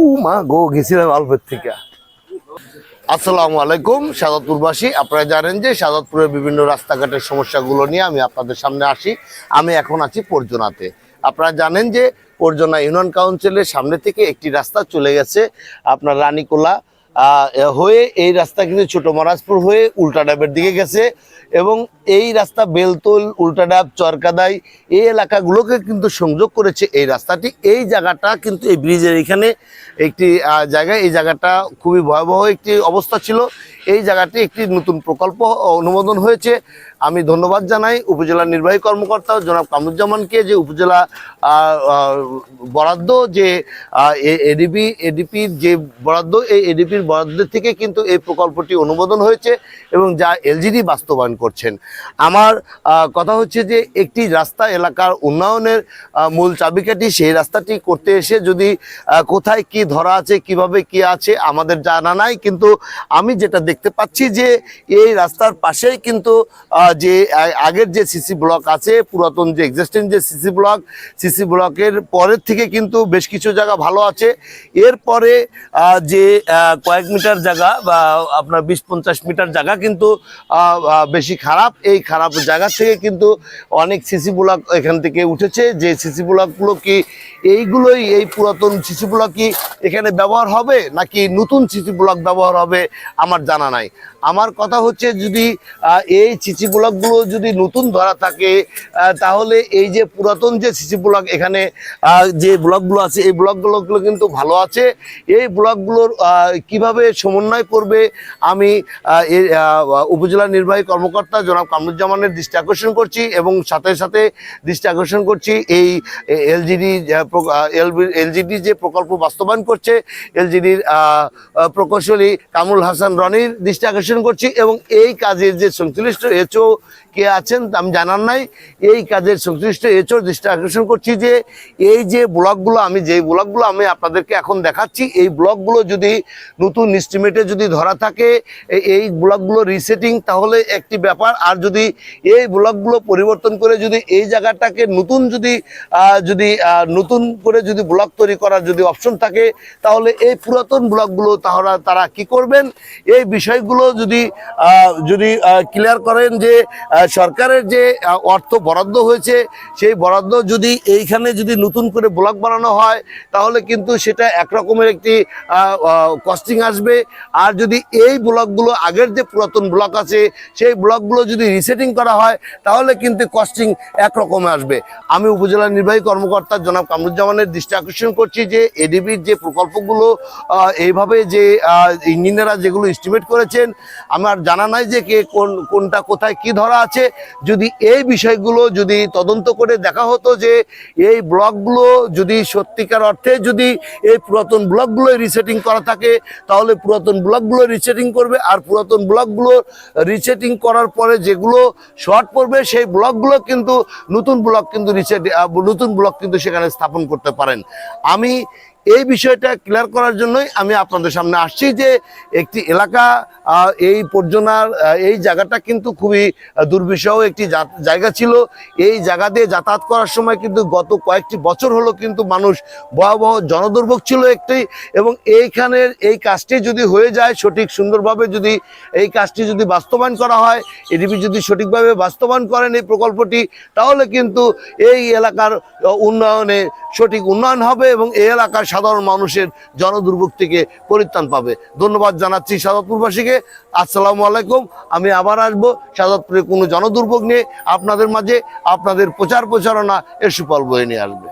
ও মা গো, গেছিলাম আলফের থেকে। আসসালামু আলাইকুম সাদাতপুরবাসী আপনারা জানেন যে সাদাতপুরের বিভিন্ন রাস্তাঘাটের সমস্যাগুলো নিয়ে আমি আপনাদের সামনে আসি। আমি এখন আছি পর্জনাতে। আপনারা জানেন যে পর্জনা ইউনিয়ন কাউন্সিলের সামনে থেকে একটি রাস্তা চলে গেছে আপনার রানীকোলা। হয়ে এই রাস্তা কিন্তু ছোট মহারাজপুর হয়ে উল্টা ডাবের দিকে গেছে এবং এই রাস্তা বেলতল, উল্টাডাব, চরকাদাই এই এলাকাগুলোকে কিন্তু সংযোগ করেছে এই রাস্তাটি। এই জায়গাটা কিন্তু এই ব্রিজের এখানে একটি জায়গায় এই জায়গাটা খুবই ভয়াবহ একটি অবস্থা ছিল। এই জায়গাটি একটি নতুন প্রকল্প অনুমোদন হয়েছে। আমি ধন্যবাদ জানাই উপজেলা নির্বাহী কর্মকর্তা জনাব কামরুজ্জামানকে যে উপজেলা বরাদ্দ যে এডিপি, এডিপির যে বরাদ্দ, এই এডিপির বরাদ্দের থেকে কিন্তু এই প্রকল্পটি অনুমোদন হয়েছে এবং যা এলজিডি বাস্তবায়ন করছেন। আমার কথা হচ্ছে যে একটি রাস্তা এলাকার উন্নয়নের মূল চাবিকাঠি সেই রাস্তাটি করতে এসে যদি কোথায় কি ধরা আছে, কীভাবে কি আছে আমাদের জানা নাই। কিন্তু আমি যেটা দেখতে পাচ্ছি যে এই রাস্তার পাশেই কিন্তু যে আগের যে সিসি ব্লক আছে, পুরাতন যে এক্সিস্টিং যে সিসি ব্লক, সিসি ব্লকের পরের থেকে কিন্তু বেশ কিছু জায়গা ভালো আছে। এরপরে যে কয়েক মিটার জায়গা বা আপনার বিশ পঞ্চাশ মিটার জায়গা কিন্তু বেশি খারাপ। এই খারাপ জায়গা থেকে কিন্তু অনেক সিসি ব্লক এখান থেকে উঠেছে। যে সিসি ব্লকগুলো কি এইগুলোই, এই পুরাতন সিসি ব্লক কি এখানে ব্যবহার হবে নাকি নতুন সিসি ব্লক ব্যবহার হবে আমার জানা নাই। আমার কথা হচ্ছে যদি এই সিসি ব্লকগুলো যদি নতুন ধরা থাকে তাহলে এই যে পুরাতন যে সিসি ব্লক এখানে যে ব্লকগুলো আছে, এই ব্লকগুলো কিন্তু ভালো আছে। এই ব্লকগুলোর কীভাবে সমন্বয় করবে আমি উপজেলা নির্বাহী কর্মকর্তা জনাব কামরুজ্জামানের দৃষ্টি আকর্ষণ করছি এবং সাথে সাথে দৃষ্টি আকর্ষণ করছি এই এলজিডি এলজিডি যে প্রকল্প বাস্তবায়ন করছে, এলজিডির প্রকৌশলী কামরুল হাসান রনির দৃষ্টি আকর্ষণ করছি এবং এই কাজের যে সংশ্লিষ্ট এচও কে আছেন আমি জানার নাই, এই কাজের সংশ্লিষ্ট এচওর দৃষ্টি আকর্ষণ করছি যে এই যে ব্লকগুলো আমি যে ব্লকগুলো আমি আপনাদেরকে এখন দেখাচ্ছি, এই ব্লকগুলো যদি নতুন ইস্টিমেটে যদি ধরা থাকে এই ব্লকগুলো রিসেটিং তাহলে একটি ব্যাপার, আর যদি এই ব্লকগুলো পরিবর্তন করে যদি এই জায়গাটাকে নতুন যদি যদি নতুন করে যদি ব্লক তৈরি করার যদি অপশন থাকে, তাহলে এই পুরাতন ব্লকগুলো তাহলে তারা কি করবেন? এই বিষয়গুলো যদি যদি ক্লিয়ার করেন যে সরকারের যে অর্থ বরাদ্দ হয়েছে, সেই বরাদ্দ যদি এইখানে যদি নতুন করে ব্লক বানানো হয়, তাহলে কিন্তু সেটা একরকমের একটি কস্টিং আসবে। আর যদি এই ব্লকগুলো আগের যে পুরাতন ব্লক আছে, সেই ব্লকগুলো যদি রিসেটিং করা হয়, তাহলে কিন্তু কস্টিং একরকমে আসবে। আমি উপজেলা নির্বাহী কর্মকর্তা জনাব কামরুজ্জামানের দৃষ্টি আকর্ষণ করছি যে এডিবির যে প্রকল্পগুলো এইভাবে যে ইঞ্জিনিয়াররা যেগুলো এস্টিমেট করেছেন, আমার জানা নাই যে কে কোন, কোনটা কোথায় কি ধরা আছে। যদি এই বিষয়গুলো যদি তদন্ত করে দেখা হতো যে এই ব্লকগুলো যদি সত্যিকার অর্থে যদি এই পুরাতন ব্লকগুলো রিসেটিং করা থাকে, তাহলে পুরাতন ব্লকগুলো রিসেটিং করবে। আর পুরাতন ব্লকগুলো রিসেটিং করার পরে যেগুলো শর্ট পড়বে, সেই ব্লকগুলো কিন্তু নতুন ব্লক কিন্তু নিচে নতুন ব্লক কিন্তু সেখানে স্থাপন করতে পারেন। আমি এই বিষয়টা ক্লিয়ার করার জন্যই আমি আপনাদের সামনে আসছি যে একটি এলাকা এই পর্যনার এই জায়গাটা কিন্তু খুবই দুর্বিষহ একটি জায়গা ছিল। এই জায়গা দিয়ে যাতায়াত করার সময় কিন্তু গত কয়েকটি বছর হলো কিন্তু মানুষ ভয়াবহ জনদুর্ভোগ ছিল একটি এবং এইখানের এই কাজটি যদি হয়ে যায়, সঠিক সুন্দরভাবে যদি এই কাজটি যদি বাস্তবায়ন করা হয়, এডিপি যদি সঠিকভাবে বাস্তবায়ন করেন এই প্রকল্পটি, তাহলে কিন্তু এই এলাকার উন্নয়নে সঠিক উন্নয়ন হবে এবং এই এলাকার সাধারণ মানুষের জনদুর্ভোগ থেকে পরিত্রাণ পাবে। ধন্যবাদ জানাচ্ছি সাদাতপুরবাসীকে। আসসালামু আলাইকুম। আমি আবার আসব সাদাতপুরে কোনো জনদুর্ভোগ নিয়ে। আপনাদের মাঝে আপনাদের প্রচার প্রচারণা এর সুফল বয়ে নিয়ে আসবে।